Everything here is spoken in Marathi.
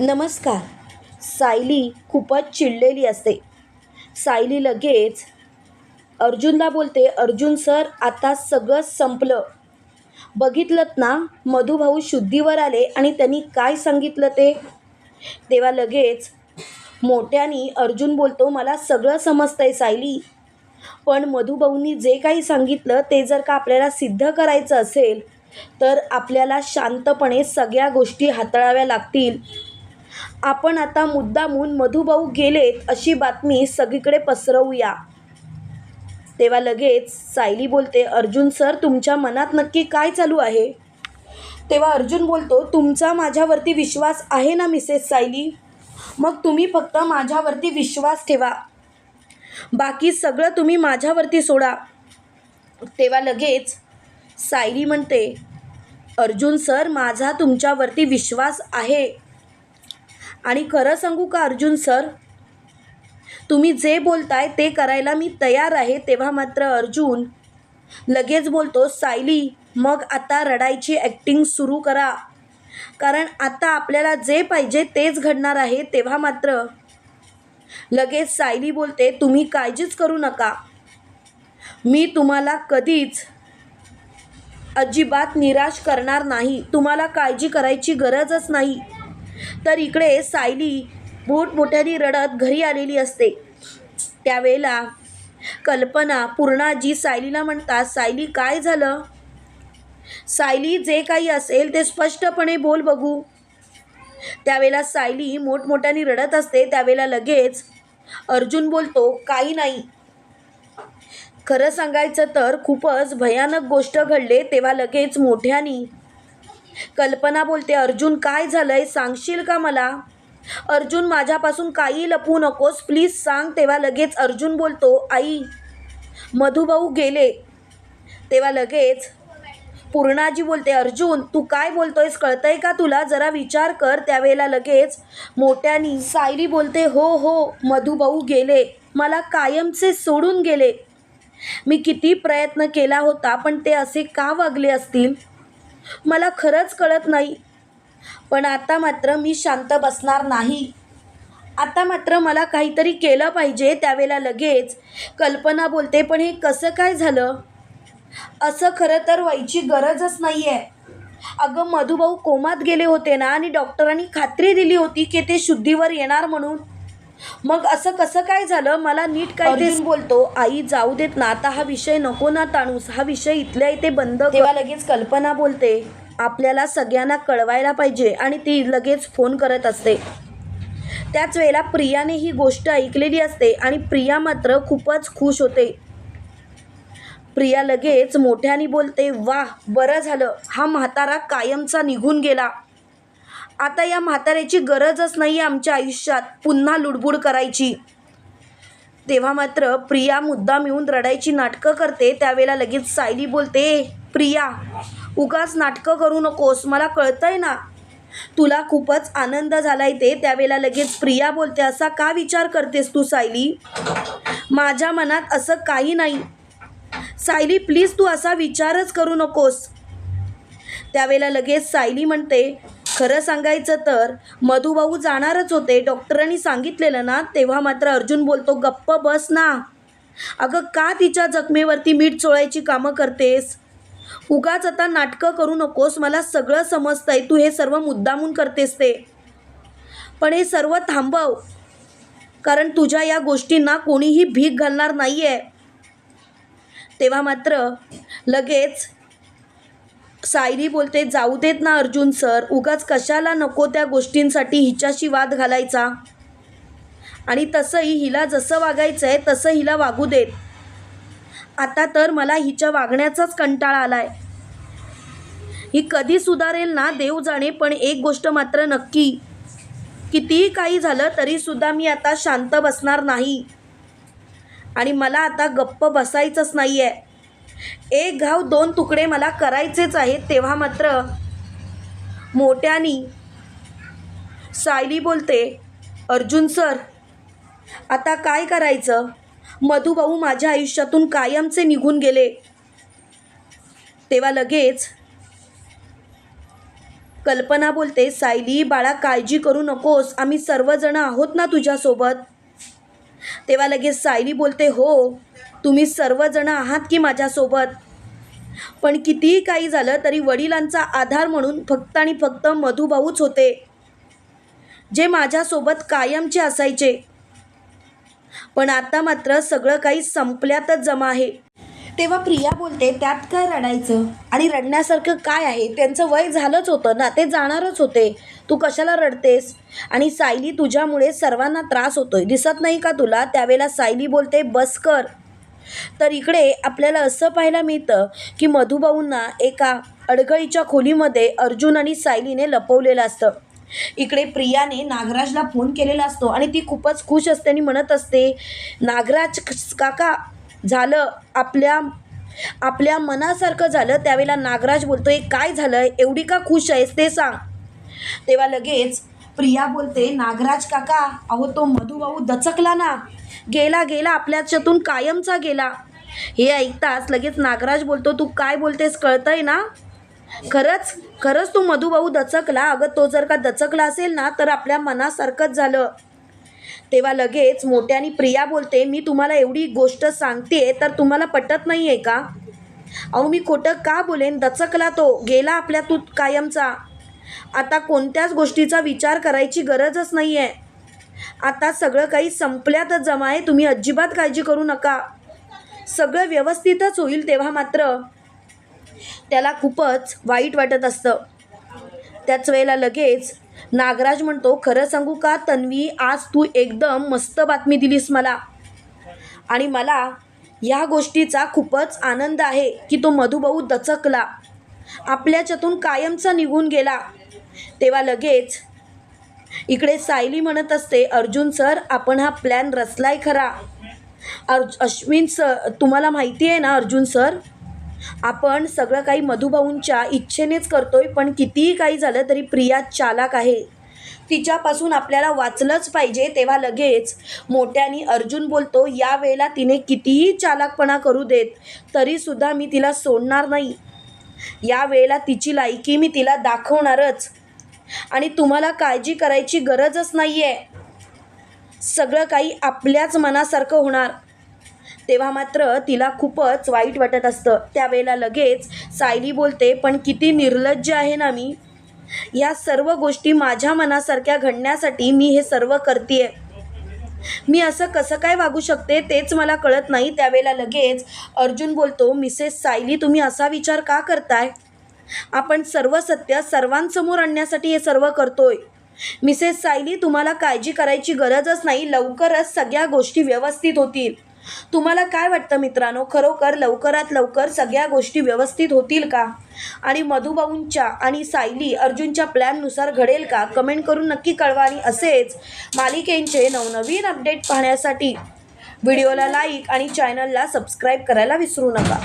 नमस्कार. सायली खूपच चिडलेली असते. सायली लगेच अर्जुनला बोलते अर्जुन सर आता सगळं संपलं. बघितलं ना मधुभाऊ शुद्धीवर आले आणि त्यांनी काय सांगितलं ते? तेव्हा लगेच मोठ्यानी अर्जुन बोलतो मला सगळं समजतं आहे सायली. पण मधुभाऊंनी जे काही सांगितलं ते जर का आपल्याला सिद्ध करायचं असेल तर आपल्याला शांतपणे सगळ्या गोष्टी हाताळाव्या लागतील. आपण आता मुद्दामून मधुभाऊ गेलेत अशी बातमी सगळीकडे पसरवूया. तेव्हा लगेच सायली बोलते अर्जुन सर तुमच्या मनात नक्की काय चालू आहे? तेव्हा अर्जुन बोलतो तुमचा माझ्यावरती विश्वास आहे ना मिसेस सायली? मग तुम्ही फक्त माझ्यावरती विश्वास ठेवा. बाकी सगळं तुम्ही माझ्यावरती सोडा. तेव्हा लगेच सायली म्हणते अर्जुन सर माझा तुमच्यावरती विश्वास आहे. आणि खरं सांगू का अर्जुन सर? तुम्ही जे बोलताय ते करायला मी तयार आहे तेव्हा मात्र अर्जुन लगेच बोलतो सायली मग आता रडायची ॲक्टिंग सुरू करा. कारण आता आपल्याला जे पाहिजे तेच घडणार आहे तेव्हा मात्र लगेच सायली बोलते तुम्ही काळजीच करू नका. मी तुम्हाला कधीच अजिबात निराश करणार नाही. तुम्हाला काळजी करायची गरजच नाही. तर इकडे सायली मोठमोठ्याने रडत घरी आलेली असते. त्यावेळेला कल्पना पूर्णाजी सायलीला म्हणतात सायली काय झालं? सायली जे काही असेल ते स्पष्टपणे बोल बघू. त्यावेळेला सायली मोठमोठ्याने रडत असते. त्यावेळेला लगेच अर्जुन बोलतो काही नाही. खरं सांगायचं तर खूपच भयानक गोष्ट घडले. तेव्हा लगेच मोठ्यानी कल्पना बोलते अर्जुन काय झालंय? सांगशील का मला? अर्जुन माझ्यापासून काही लपवू नकोस. प्लीज सांग. तेव्हा लगेच अर्जुन बोलतो आई मधुभाऊ गेले. तेव्हा लगेच पूर्णाजी बोलते अर्जुन तू काय बोलतोयस? कळतंय का तुला? जरा विचार कर. त्यावेळेला लगेच मोठ्यानी सायली बोलते हो हो मधुभाऊ गेले. मला कायमचे सोडून गेले. मी किती प्रयत्न केला होता पण ते असे का वागले असतील? मला खरंच कळत नाही. पण आता मात्र मी शांत बसणार नाही. आता मात्र मला काहीतरी केलं पाहिजे त्यावेळेला लगेच. कल्पना बोलते पण हे कसं काय झालं? असं खरं तर व्हायची गरजच नाही आहे अगं मधुभाऊ कोमात गेले होते ना आणि डॉक्टरांनी खात्री दिली होती की ते शुद्धीवर येणार म्हणून. मग असं कसं काय झालं? मला नीट काय ते बोलतो आई जाऊ देत ना आता हा विषय नको ना ताणूस. हा विषय इथल्या इथे बंद तेव्हा लगेच कल्पना बोलते आपल्याला सगळ्यांना कळवायला पाहिजे. आणि ती लगेच फोन करत असते. त्याच वेळेला प्रियाने ही गोष्ट ऐकलेली असते आणि प्रिया मात्र खूपच खुश होते. प्रिया लगेच मोठ्याने बोलते वा बरं झालं. हा म्हातारा कायमचा निघून गेला. आता या म्हाताऱ्याची गरजच नाही आहे आमच्या आयुष्यात. पुन्हा लुडबुड करायची. तेव्हा मात्र प्रिया मुद्दाम येऊन रडायची नाटकं करते. त्यावेळेला लगेच सायली बोलते प्रिया उगाच नाटकं करू नकोस. मला कळतंय ना? तुला खूपच आनंद झालाय ते. त्यावेळेला लगेच प्रिया बोलते असा का विचार करतेस तू सायली? माझ्या मनात असं काही नाही. सायली प्लीज तू असा विचारच करू नकोस. त्यावेळेला लगेच सायली म्हणते खरं सांगायचं तर मधुभाऊ जाणारच होते. डॉक्टरांनी सांगितलेलं ना तेव्हा मात्र अर्जुन बोलतो गप्प बस ना. अगं का तिच्या जखमेवरती मीठ चोळायची कामं करतेस? उगाच आता नाटकं करू नकोस मला सगळं समजतंय तू हे सर्व मुद्दामून करतेस ते. पण हे सर्व थांबव कारण तुझ्या या गोष्टींना कोणीही भीक घालणार नाही आहे तेव्हा मात्र लगेच सायरी बोलते जाऊ देत ना अर्जुन सर उगाच कशाला नको त्या गोष्टींसाठी हिच्याशी वाद घालायचा? आणि तसंही हिला जसं वागायचं आहे तसं हिला वागू देत. आता तर मला हिच्या वागण्याचाच कंटाळा आलाय. ही कधी सुधारेल ना देव जाणे पण एक गोष्ट मात्र नक्की. कितीही काही झालं तरीसुद्धा मी आता शांत बसणार नाही. आणि मला आता गप्प बसायचंच नाही आहे एक घाव दोन तुकडे मला करायचेच आहेत तेव्हा मात्र मोठ्यानी सायली बोलते अर्जुन सर आता काय करायचं? मधुभाऊ माझ्या आयुष्यातून कायमचे निघून गेले. तेव्हा लगेच कल्पना बोलते सायली बाळा काळजी करू नकोस. आम्ही सर्वजण आहोत ना तुझ्यासोबत? तेव्हा लगेच सायली बोलते हो तुम्ही सर्वजण आहात की माझ्यासोबत? पण कितीही काही झालं तरी वडिलांचा आधार म्हणून फक्त आणि फक्त मधुभाऊच होते जे माझ्यासोबत कायमचे असायचे. पण आता मात्र सगळं काही संपल्यातच जमा आहे. तेव्हा प्रिया बोलते त्यात काय रडायचं? आणि रडण्यासारखं काय आहे? त्यांचं वय झालंच होतं ना ते जाणारच होते. तू कशाला रडतेस? आणि सायली तुझ्यामुळे सर्वांना त्रास होतोय. दिसत नाही का तुला? त्यावेळेला सायली बोलते बस कर. तर इकडे आपल्याला असं पाहायला मिळतं की मधुभाऊंना एका अडगळीच्या खोलीमध्ये अर्जुन आणि सायलीने लपवलेलं असतं. इकडे प्रियाने नागराजला फोन केलेला असतो आणि ती खूपच खुश असते आणि म्हणत असते नागराज काका झालं आपल्या आपल्या मनासारखं झालं त्यावेळेला नागराज बोलतोय काय झालं एवढी का खुश आहेस ते सांग. तेव्हा लगेच प्रिया बोलते नागराज काका अहो तो मधुभाऊ दचकला ना. गेला गेला आपल्याच्यातून कायमचा गेला. हे ऐकताच लगेच नागराज बोलतो तू काय बोलतेस कळतंय ना? खरंच खरंच तू मधुभाऊ दचकला? अगं तो जर का दचकला असेल ना तर आपल्या मनासारखंच झालं. तेव्हा लगेच मोठ्याने प्रिया बोलते मी तुम्हाला एवढी गोष्ट सांगते तर तुम्हाला पटत नाही आहे का? अहो मी खोटं का बोलेन? दचकला तो. गेला आपल्या तू कायमचा. आता कोणत्याच गोष्टीचा विचार करायची गरजच नाही आहे आता सगळं काही संपल्यातच जमा आहे. तुम्ही अजिबात काळजी करू नका. सगळं व्यवस्थितच होईल तेव्हा मात्र. त्याला खूपच वाईट वाटत असतं. त्याच वेळेला लगेच नागराज म्हणतो खरं सांगू का तन्वी आज तू एकदम मस्त बातमी दिलीस मला. आणि मला या गोष्टीचा खूपच आनंद आहे की तो मधुभाऊ दचकला. आपल्याच्यातून कायमचा निघून गेला. तेव्हा लगेच इकडे सायली म्हणत असते अर्जुन सर आपण हा प्लॅन रचलाय खरा. अर्ज अश्विन सर तुम्हाला माहिती आहे ना अर्जुन सर आपण सगळं काही मधुभाऊंच्या इच्छेनेच करतोय पण कितीही काही झालं तरी प्रिया चालाक आहे. तिच्यापासून आपल्याला वाचलंच पाहिजे तेव्हा लगेच मोठ्याने अर्जुन बोलतो या वेळेला तिने कितीही चालाकपणा करू देत तरीसुद्धा मी तिला सोडणार नाही. या वेळेला तिची लायकी मी तिला दाखवणारच. आणि तुम्हाला काळजी करायची गरजच नाही आहे सगळं काही आपल्याच मनासारखं होणार. तेव्हा मात्र तिला खूपच वाईट वाटत असतं. त्यावेळेला लगेच सायली बोलते पण किती निर्लज्ज आहे ना मी. या सर्व गोष्टी माझ्या मनासारख्या घडण्यासाठी मी हे सर्व करते मी असं कसं काय वागू शकते तेच मला कळत नाही. त्यावेळेला लगेच अर्जुन बोलतो मिसेस सायली तुम्ही असा विचार का करताय? आपण सर्व सत्य सर्वांसमोर आणण्यासाठी हे सर्व करतोय. मिसेस सायली तुम्हाला काळजी करायची गरजच नाही. लवकरच सगळ्या गोष्टी व्यवस्थित होतील. तुम्हाला काय वाटतं मित्रांनो? खरोखर लवकरात लवकर सगळ्या गोष्टी व्यवस्थित होतील का? आणि मधुबाऊंच्या आणि सायली अर्जुनच्या प्लॅननुसार घडेल का? कमेंट करून नक्की कळवा आणि असेच मालिकेंचे नवनवीन अपडेट पाहण्यासाठी. व्हिडिओला लाईक आणि चॅनलला सबस्क्राईब करायला विसरू नका.